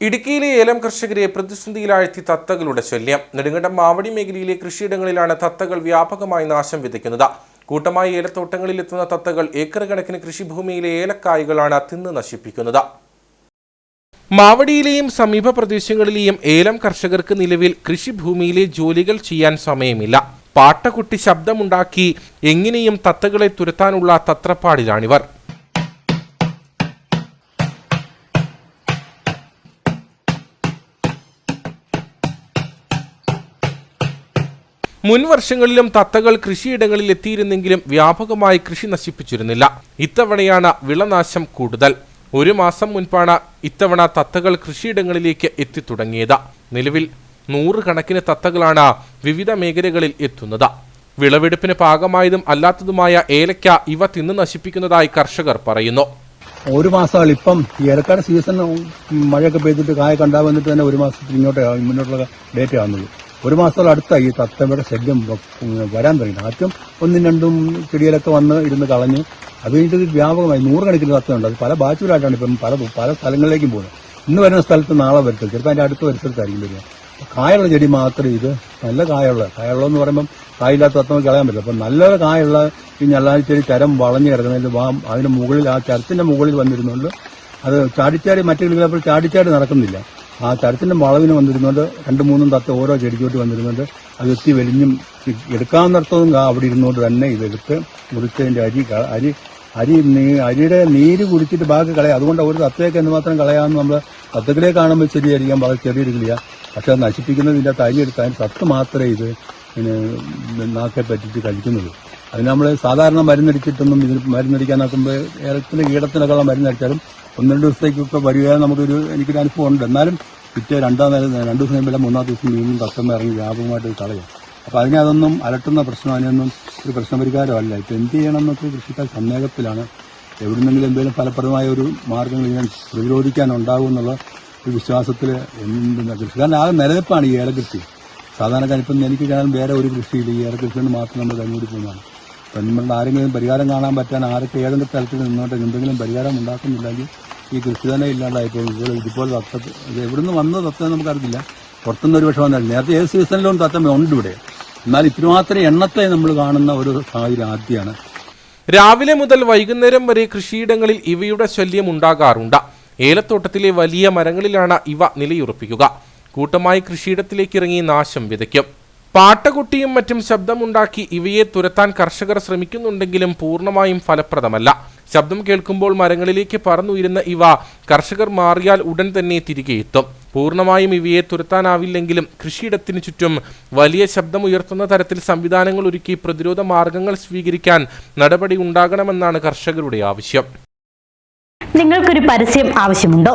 ഇടുക്കിയിലെ ഏലം കർഷകരെ പ്രതിസന്ധിയിലാഴ്ത്തി തത്തകളുടെ ശല്യം. നെടുങ്കണ്ടം മാവടി മേഖലയിലെ കൃഷിയിടങ്ങളിലാണ് തത്തകൾ വ്യാപകമായി നാശം വിതയ്ക്കുന്നത്. കൂട്ടമായി ഏലത്തോട്ടങ്ങളിൽ എത്തുന്ന തത്തകൾ ഏക്കർ കണക്കിന് കൃഷിഭൂമിയിലെ ഏലക്കായകളാണ് തിന്ന് നശിപ്പിക്കുന്നത്. മാവടിയിലെയും സമീപ പ്രദേശങ്ങളിലെയും ഏലം കർഷകർക്ക് നിലവിൽ കൃഷിഭൂമിയിലെ ജോലികൾ ചെയ്യാൻ സമയമില്ല. പാട്ടകുട്ടി ശബ്ദമുണ്ടാക്കി എങ്ങനെയും തത്തകളെ തുരത്താനുള്ള തത്രപ്പാടിലാണിവർ. മുൻ വർഷങ്ങളിലും തത്തകൾ കൃഷിയിടങ്ങളിൽ എത്തിയിരുന്നെങ്കിലും വ്യാപകമായി കൃഷി നശിപ്പിച്ചിരുന്നില്ല. ഇത്തവണയാണ് വിളനാശം കൂടുതൽ. ഒരു മാസം മുൻപാണ് ഇത്തവണ തത്തകൾ കൃഷിയിടങ്ങളിലേക്ക് എത്തിത്തുടങ്ങിയത്. നിലവിൽ നൂറുകണക്കിന് തത്തകളാണ് വിവിധ മേഖലകളിൽ എത്തുന്നത്. വിളവെടുപ്പിന് പാകമായതും അല്ലാത്തതുമായ ഏലക്ക ഇവ തിന്നു നശിപ്പിക്കുന്നതായി കർഷകർ പറയുന്നു. ഒരു മാസമാണ് ഇപ്പം. ഏലക്കാട് സീസൺ മഴയൊക്കെ പെയ്തിട്ട് കായ കണ്ടാ വന്നിട്ട് തന്നെ ഒരു മാസത്തിൽ ഇങ്ങോട്ട് മുന്നോട്ടുള്ള ഡേറ്റ് ആവുന്നുള്ളൂ ഒരു മാസത്തോളം അടുത്ത ഈ തത്തമ്മയുടെ ശല്യം വരാൻ തുടങ്ങി. ആദ്യം ഒന്നും രണ്ടും ചെടിയിലൊക്കെ വന്ന് ഇരുന്ന് കളഞ്ഞ് അത് കഴിഞ്ഞിട്ട് വ്യാപകമായി നൂറുകണക്കിന് തത്തയുണ്ട് അത് പല ബാച്ചുകളായിട്ടാണ് ഇപ്പം പല പല സ്ഥലങ്ങളിലേക്കും പോകുന്നത്. ഇന്ന് വരുന്ന സ്ഥലത്ത് നാളെ വരത്തില്ല ചിലപ്പോൾ അതിന്റെ അടുത്ത പരിസരത്തായിരിക്കും വരിക. കായുള്ള ചെടി മാത്രമേ ഇത് നല്ല കായുള്ള കായുള്ള എന്ന് പറയുമ്പം കായില്ലാത്ത തത്തമ്മ കളയാൻ പറ്റില്ല. അപ്പം നല്ല കായുള്ള ഈ ഞെള്ളാരി ചെടി ചരം വളഞ്ഞു കിടക്കുന്നതിൽ അതിന് മുകളിൽ ആ ചരത്തിന്റെ മുകളിൽ വന്നിരുന്നുകൊണ്ട് അത് ചാടിച്ചാടി മറ്റു കിളികളപ്പോൾ ചാടിച്ചാടി നടക്കുന്നില്ല. ആ തരത്തിന്റെ വളവിന് വന്നിരുന്നുകൊണ്ട് രണ്ടു മൂന്നും തത്ത ഓരോ ചെടിക്കോട്ട് വന്നിരുന്നുണ്ട് അത് എത്തി വലിഞ്ഞും എടുക്കാൻ കാ അവിടെ ഇരുന്നുകൊണ്ട് തന്നെ ഇതെടുത്ത് മുറിച്ചതിന്റെ അരി അരി അരി അരിയുടെ നീര് കുടിച്ചിട്ട് ബാക്കി കളയാം. അതുകൊണ്ട് ഒരു തത്തയൊക്കെ എന്തുമാത്രം കളയാമെന്ന് നമ്മൾ തത്തകളെ കാണുമ്പോൾ ശരിയായിരിക്കാം വളരെ ചെറിയൊരു കിളിയ പക്ഷെ അത് നശിപ്പിക്കുന്നതിന്റെ അരി എടുത്താൽ തത്ത് മാത്രമേ ഇത് പിന്നെ നാക്കെ പറ്റിച്ച് കഴിക്കുന്നുള്ളൂ അത് നമ്മൾ സാധാരണ മരുന്നടിച്ചിട്ടൊന്നും ഇതിന് മരുന്നടിക്കാൻ നോക്കുമ്പോൾ ഏലത്തിന് കീടത്തിനൊക്കെയുള്ള മരുന്നടിച്ചാലും ഒന്ന് രണ്ട് ദിവസത്തേക്കൊക്കെ വരിക നമുക്കൊരു എനിക്കൊരു അനുഭവം ഉണ്ട് എന്നാലും പിറ്റേ രണ്ടാം നേരം രണ്ട് ദിവസം കഴിയുമ്പോൾ മൂന്നാം ദിവസം വീണ്ടും കസ്റ്റമർ ഇറങ്ങി വ്യാപകമായിട്ട് കളയും അപ്പോൾ അതിനെ അതൊന്നും അലട്ടുന്ന പ്രശ്നം അതിനൊന്നും ഒരു പ്രശ്നപരിഹാരമല്ല ഇപ്പം എന്ത് ചെയ്യണം എന്നൊക്കെ കൃഷിക്കാർ സന്ദേഹത്തിലാണ്. എവിടുന്നെങ്കിലും എന്തെങ്കിലും ഫലപ്രദമായ ഒരു മാർഗങ്ങൾ ഇതിനെ പ്രതിരോധിക്കാനുണ്ടാകും എന്നുള്ള ഒരു വിശ്വാസത്തിൽ എന്ത് കൃഷിക്കാരൻ ആകെ നിലനിൽപ്പാണ് ഈ ഏലകൃഷി. സാധാരണക്കാരിപ്പം എനിക്ക് കാണാൻ വേറെ ഒരു കൃഷിയില്ല. ഈ ഏലകൃഷി കൊണ്ട് മാത്രം നമ്മൾ കഴിഞ്ഞുകൂടി പോകുന്നതാണ്. നമ്മളുടെ ആരെങ്കിലും പരിഹാരം കാണാൻ പറ്റാൻ ആരൊക്കെ ഏതെങ്കിലും തലത്തിൽ നിന്നോട്ട് എന്തെങ്കിലും പരിഹാരം ഉണ്ടാക്കുന്നില്ലെങ്കിൽ ഈ കൃഷി തന്നെ ഇല്ലാണ്ടായിപ്പോൾ ഇപ്പോൾ ഇതുപോലെ തത്ത ഇത് എവിടുന്ന് വന്ന തത്ത നമുക്കറിയില്ല. പുറത്തുനിന്ന് ഒരു പക്ഷേ വന്നില്ല നേരത്തെ ഏത് സീസണിലും തത്തമ്മ ഉണ്ട് ഇവിടെ. എന്നാൽ ഇത്രമാത്രം മാത്രം എണ്ണത്തെ നമ്മൾ കാണുന്ന ഒരു സാഹചര്യം ആദ്യമാണ്. രാവിലെ മുതൽ വൈകുന്നേരം വരെ കൃഷിയിടങ്ങളിൽ ഇവയുടെ ശല്യം ഉണ്ടാകാറുണ്ട്. ഏലത്തോട്ടത്തിലെ വലിയ മരങ്ങളിലാണ് ഇവ നിലയുറപ്പിക്കുക. കൂട്ടമായി കൃഷിയിടത്തിലേക്ക് ഇറങ്ങി നാശം വിതയ്ക്കും. പാട്ടകുട്ടിയും മറ്റും ശബ്ദമുണ്ടാക്കി ഇവയെ തുരത്താൻ കർഷകർ ശ്രമിക്കുന്നുണ്ടെങ്കിലും പൂർണമായും ഫലപ്രദമല്ല. ശബ്ദം കേൾക്കുമ്പോൾ മരങ്ങളിലേക്ക് പറന്നുയരുന്ന ഇവ കർഷകർ മാറിയാൽ ഉടൻ തന്നെ തിരികെ എത്തും. പൂർണമായും ഇവയെ തുരത്താനാവില്ലെങ്കിലും കൃഷിയിടത്തിനു ചുറ്റും വലിയ ശബ്ദമുയർത്തുന്ന തരത്തിൽ സംവിധാനങ്ങൾ ഒരുക്കി പ്രതിരോധ മാർഗങ്ങൾ സ്വീകരിക്കാൻ നടപടി ഉണ്ടാകണമെന്നാണ് കർഷകരുടെ ആവശ്യം. നിങ്ങൾക്കൊരു പരസ്യം ആവശ്യമുണ്ടോ?